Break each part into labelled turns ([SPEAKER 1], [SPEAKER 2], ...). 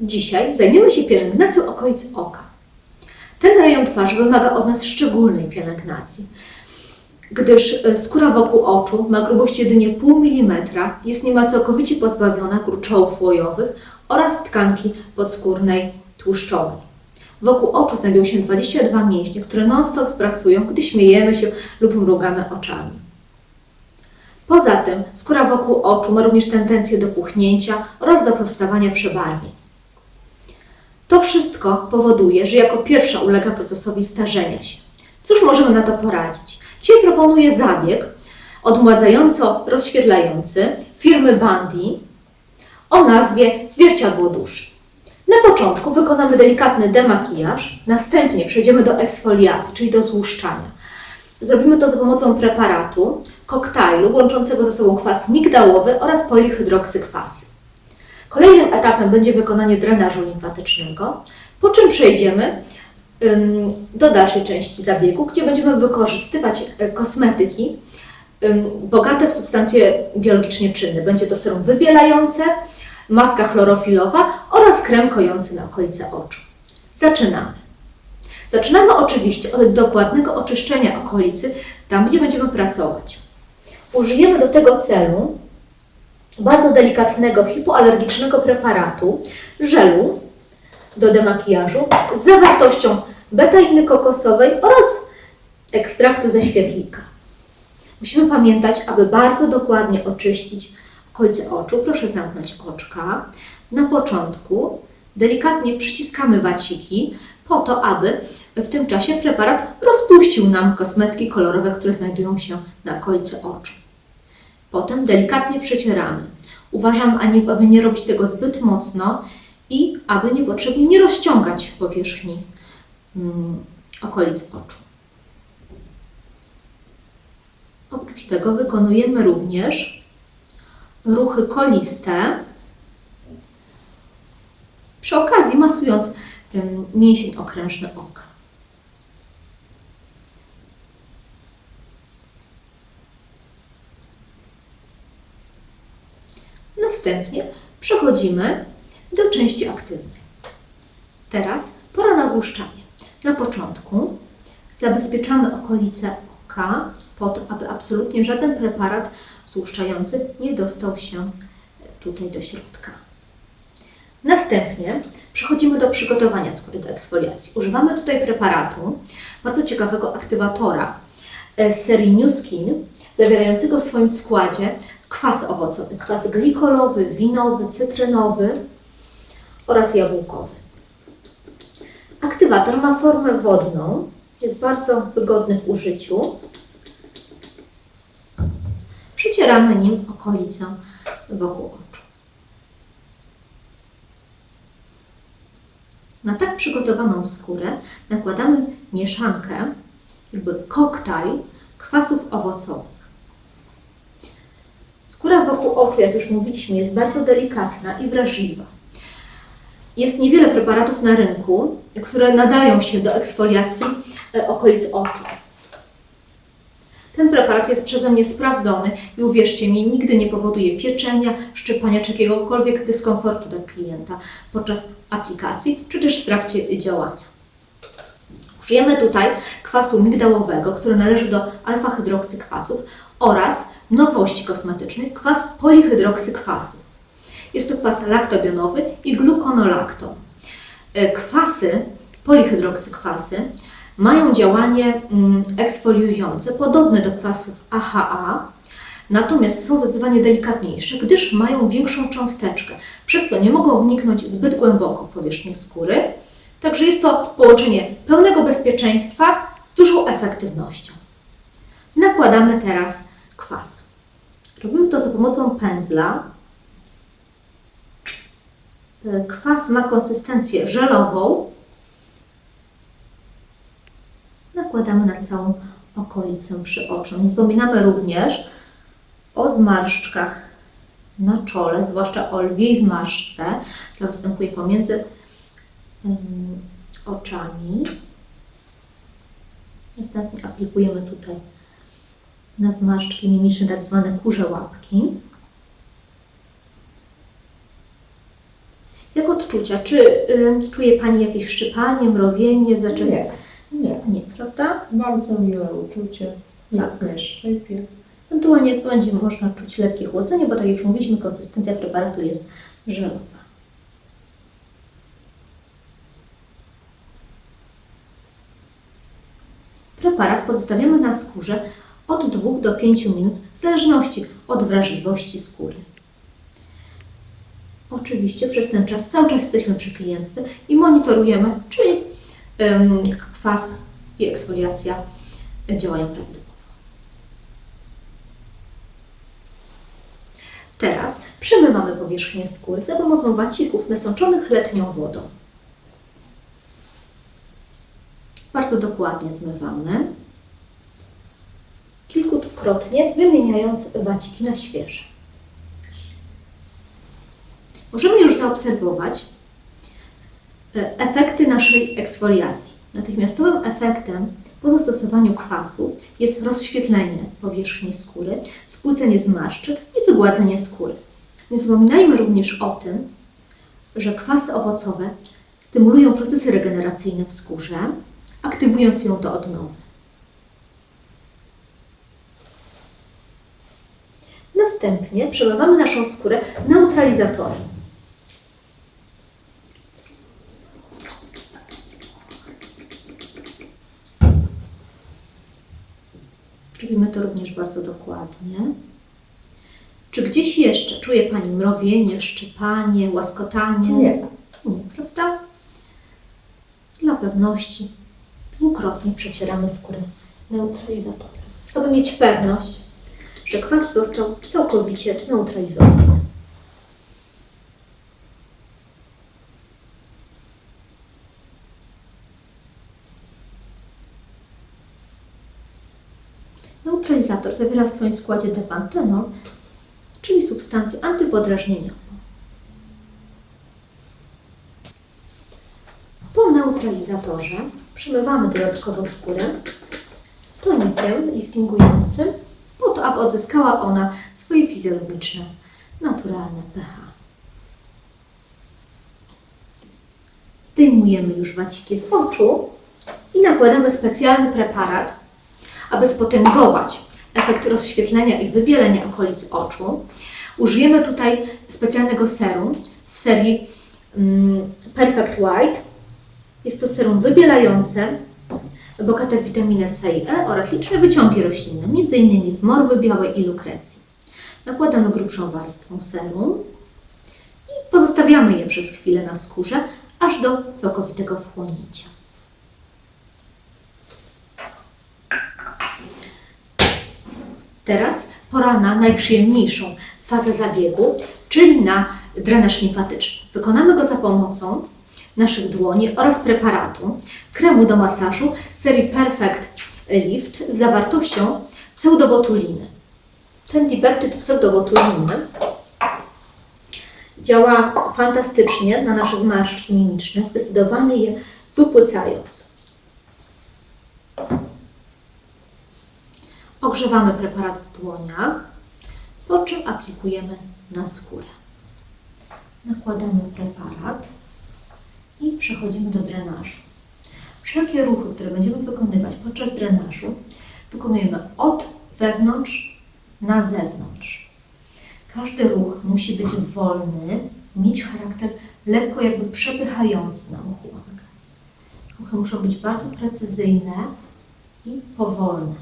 [SPEAKER 1] Dzisiaj zajmiemy się pielęgnacją okolic oka. Ten rejon twarzy wymaga od nas szczególnej pielęgnacji, gdyż e, skóra wokół oczu ma grubość jedynie pół milimetra, jest niemal całkowicie pozbawiona gruczołów łojowych oraz tkanki podskórnej tłuszczowej. Wokół oczu znajdują się 22 mięśnie, które non-stop pracują, gdy śmiejemy się lub mrugamy oczami. Poza tym skóra wokół oczu ma również tendencję do puchnięcia oraz do powstawania przebarwień. To wszystko powoduje, że jako pierwsza ulega procesowi starzenia się. Cóż możemy na to poradzić? Dzisiaj proponuję zabieg odmładzająco-rozświetlający firmy Bandy o nazwie Zwierciadło duszy. Na początku wykonamy delikatny demakijaż, następnie przejdziemy do eksfoliacji, czyli do złuszczania. Zrobimy to za pomocą preparatu, koktajlu łączącego ze sobą kwas migdałowy oraz polihydroksykwasy. Kolejnym etapem będzie wykonanie drenażu limfatycznego, po czym przejdziemy do dalszej części zabiegu, gdzie będziemy wykorzystywać e, kosmetyki bogate w substancje biologicznie czynne. Będzie to serum wybielające, maska chlorofilowa oraz krem kojący na okolice oczu. Zaczynamy. Zaczynamy oczywiście od dokładnego oczyszczenia okolicy, tam gdzie będziemy pracować. Użyjemy do tego celu bardzo delikatnego, hipoalergicznego preparatu, żelu do demakijażu z zawartością betainy kokosowej oraz ekstraktu ze świetlika. Musimy pamiętać, aby bardzo dokładnie oczyścić okolice oczu. Proszę zamknąć oczka. Na początku delikatnie przyciskamy waciki po to, aby w tym czasie preparat rozpuścił nam kosmetyki kolorowe, które znajdują się na okolicy oczu. Potem delikatnie przecieramy. Uważam, aby nie robić tego zbyt mocno i aby niepotrzebnie nie rozciągać powierzchni mm, okolic oczu. Oprócz tego wykonujemy również ruchy koliste, przy okazji masując mięsień okrężny oka. Następnie przechodzimy do części aktywnej. Teraz pora na złuszczanie. Na początku zabezpieczamy okolice oka po to, aby absolutnie żaden preparat złuszczający nie dostał się tutaj do środka. Następnie przechodzimy do przygotowania skóry do eksfoliacji. Używamy tutaj preparatu, bardzo ciekawego aktywatora e, z serii New Skin, zawierającego w swoim składzie kwas owocowy, kwas glikolowy, winowy, cytrynowy oraz jabłkowy. Aktywator ma formę wodną, jest bardzo wygodny w użyciu. Przycieramy nim okolicę wokół oczu. Na tak przygotowaną skórę nakładamy mieszankę, jakby koktajl kwasów owocowych. Skóra wokół oczu, jak już mówiliśmy, jest bardzo delikatna i wrażliwa. Jest niewiele preparatów na rynku, które nadają się do eksfoliacji e, okolic oczu. Ten preparat jest przeze mnie sprawdzony i uwierzcie mi, nigdy nie powoduje pieczenia, szczypania czy jakiegokolwiek dyskomfortu dla klienta podczas aplikacji czy też w trakcie działania. Użyjemy tutaj kwasu migdałowego, który należy do alfa-hydroksykwasów oraz nowości kosmetycznej kwas polihydroksykwasów. Jest to kwas laktobionowy i gluconolakton. E, Kwasy, polihydroksykwasy, mają działanie mm, eksfoliujące, podobne do kwasów AHA, natomiast są zdecydowanie delikatniejsze, gdyż mają większą cząsteczkę, przez co nie mogą wniknąć zbyt głęboko w powierzchnię skóry. Także jest to połączenie pełnego bezpieczeństwa z dużą efektywnością. Nakładamy teraz kwas. Robimy to za pomocą pędzla. E, Kwas ma konsystencję żelową. Nakładamy na całą okolicę przy oczu. Nie zapominamy również o zmarszczkach na czole, zwłaszcza o lwiej zmarszczce, która występuje pomiędzy em, oczami. Następnie aplikujemy tutaj na zmarszczki mimiczne, tak zwane kurze łapki. Jak odczucia? Czy y, czuje Pani jakieś szczypanie, mrowienie, zaczep...
[SPEAKER 2] Nie, nie.
[SPEAKER 1] Nie, prawda?
[SPEAKER 2] Bardzo miłe uczucie. Nic
[SPEAKER 1] Tak.
[SPEAKER 2] nie szczypie.
[SPEAKER 1] Ewentualnie będzie można czuć lekkie chłodzenie, bo tak jak już mówiliśmy, konsystencja preparatu jest żelowa. Preparat pozostawiamy na skórze od 2 do 5 minut w zależności od wrażliwości skóry. Oczywiście przez ten czas cały czas jesteśmy przy klientce i monitorujemy, czy kwas i eksfoliacja działają prawidłowo. Teraz przemywamy powierzchnię skóry za pomocą wacików nasączonych letnią wodą. Bardzo dokładnie zmywamy, kilkukrotnie wymieniając waciki na świeże. Możemy już zaobserwować e, efekty naszej eksfoliacji. Natychmiastowym efektem po zastosowaniu kwasu jest rozświetlenie powierzchni skóry, spłycenie zmarszczek i wygładzenie skóry. Nie zapominajmy również o tym, że kwasy owocowe stymulują procesy regeneracyjne w skórze, aktywując ją do odnowy. Następnie przemywamy naszą skórę neutralizatorem. Robimy to również bardzo dokładnie. Czy gdzieś jeszcze czuje Pani mrowienie, szczypanie, łaskotanie?
[SPEAKER 2] Nie.
[SPEAKER 1] Nie, prawda? Dla pewności dwukrotnie przecieramy skórę neutralizatorem, aby mieć pewność, że kwas został całkowicie zneutralizowany. Neutralizator zawiera w swoim składzie depantenol, czyli substancję antypodrażnieniową. Po neutralizatorze przemywamy dodatkowo skórę tonikiem liftingującym, aby odzyskała ona swoje fizjologiczne, naturalne pH. Zdejmujemy już waciki z oczu i nakładamy specjalny preparat, aby spotęgować efekt rozświetlenia i wybielenia okolic oczu. Użyjemy tutaj specjalnego serum z serii mm, Perfect White. Jest to serum wybielające, bogate w witaminę C i E oraz liczne wyciągi roślinne, m.in. z morwy białej i lukrecji. Nakładamy grubszą warstwą serum i pozostawiamy je przez chwilę na skórze, aż do całkowitego wchłonięcia. Teraz pora na najprzyjemniejszą fazę zabiegu, czyli na drenaż limfatyczny. Wykonamy go za pomocą naszych dłoni oraz preparatu kremu do masażu serii Perfect Lift z zawartością pseudobotuliny. Ten dipeptyd pseudobotuliny działa fantastycznie na nasze zmarszczki mimiczne, zdecydowanie je wypłycając. Ogrzewamy preparat w dłoniach, po czym aplikujemy na skórę. Nakładamy preparat i przechodzimy do drenażu. Wszelkie ruchy, które będziemy wykonywać podczas drenażu, wykonujemy od wewnątrz na zewnątrz. Każdy ruch musi być wolny, mieć charakter lekko jakby przepychający na ochłonkę. Ruchy muszą być bardzo precyzyjne i powolne.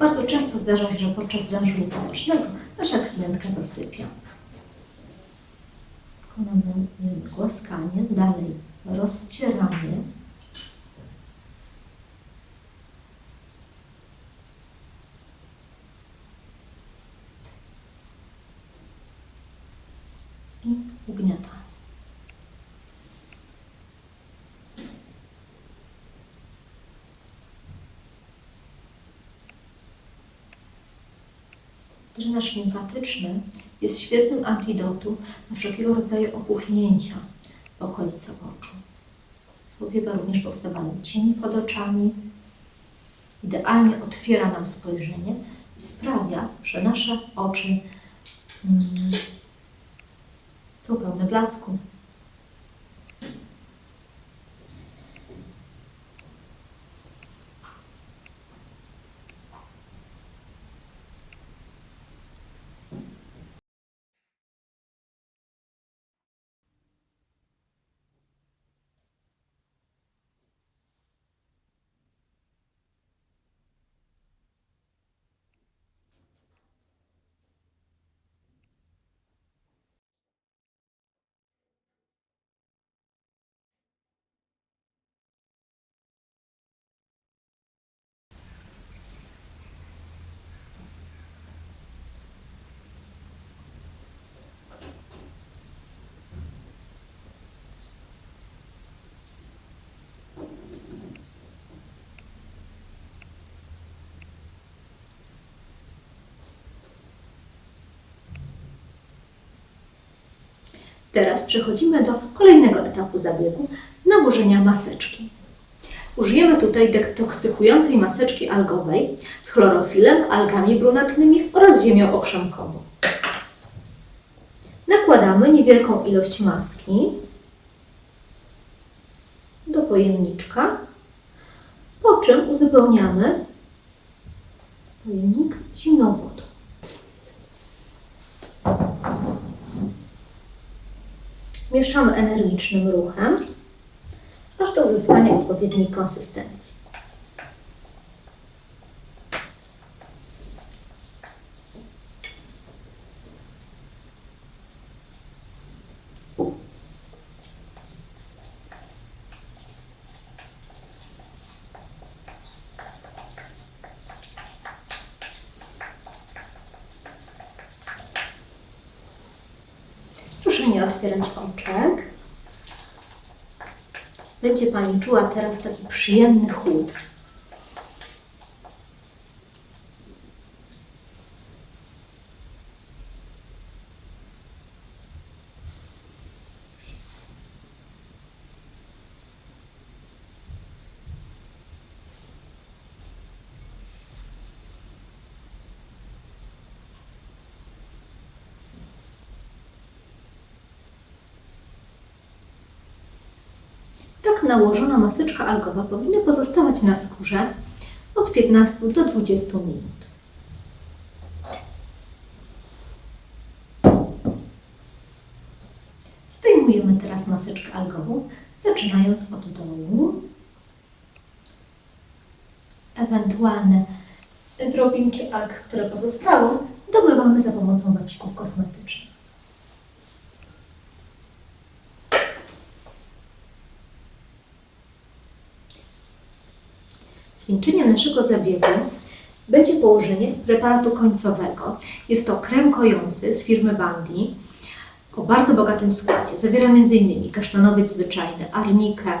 [SPEAKER 1] Bardzo często zdarza się, że podczas drenażu limfatycznego nasza klientka zasypia. Wykonujemy głaskanie, dalej rozcieranie. I ugniatanie. Drenaż limfatyczny jest świetnym antidotum na wszelkiego rodzaju opuchnięcia w okolicy oczu. Zapobiega również powstawaniu cieni pod oczami, idealnie otwiera nam spojrzenie i sprawia, że nasze oczy mm, Są pełne blasku. Teraz przechodzimy do kolejnego etapu zabiegu nałożenia maseczki. Użyjemy tutaj detoksykującej maseczki algowej z chlorofilem, algami brunatnymi oraz ziemią okrzemkową. Nakładamy niewielką ilość maski do pojemniczka, po czym uzupełniamy pojemnik zimną. Mieszamy energicznym ruchem, aż do uzyskania odpowiedniej konsystencji. Proszę otwierać oczek. Będzie Pani czuła teraz taki przyjemny chłód. Tak nałożona maseczka algowa powinna pozostawać na skórze od 15 do 20 minut. Zdejmujemy teraz maseczkę algową, zaczynając od dołu. Ewentualne drobinki alg, które pozostały, domywamy za pomocą wacików kosmetycznych. Zwieńczeniem naszego zabiegu będzie położenie preparatu końcowego. Jest to krem kojący z firmy Bandi o bardzo bogatym składzie. Zawiera m.in. kasztanowiec zwyczajny, arnikę,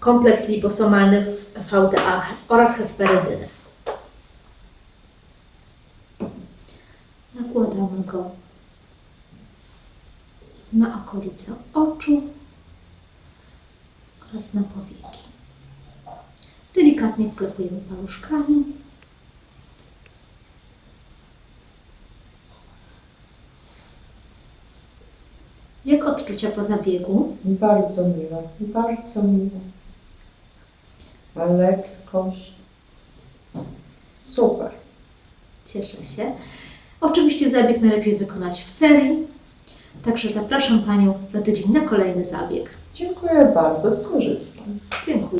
[SPEAKER 1] kompleks, liposomalny w VTA oraz hesperydynę. Nakładamy go na okolice oczu oraz na powieki. Delikatnie wklepujemy paluszkami. Jak odczucia po zabiegu?
[SPEAKER 2] Bardzo miło, bardzo miło. Lekkość. Super.
[SPEAKER 1] Cieszę się. Oczywiście zabieg najlepiej wykonać w serii, także zapraszam Panią za tydzień na kolejny zabieg.
[SPEAKER 2] Dziękuję bardzo, skorzystam.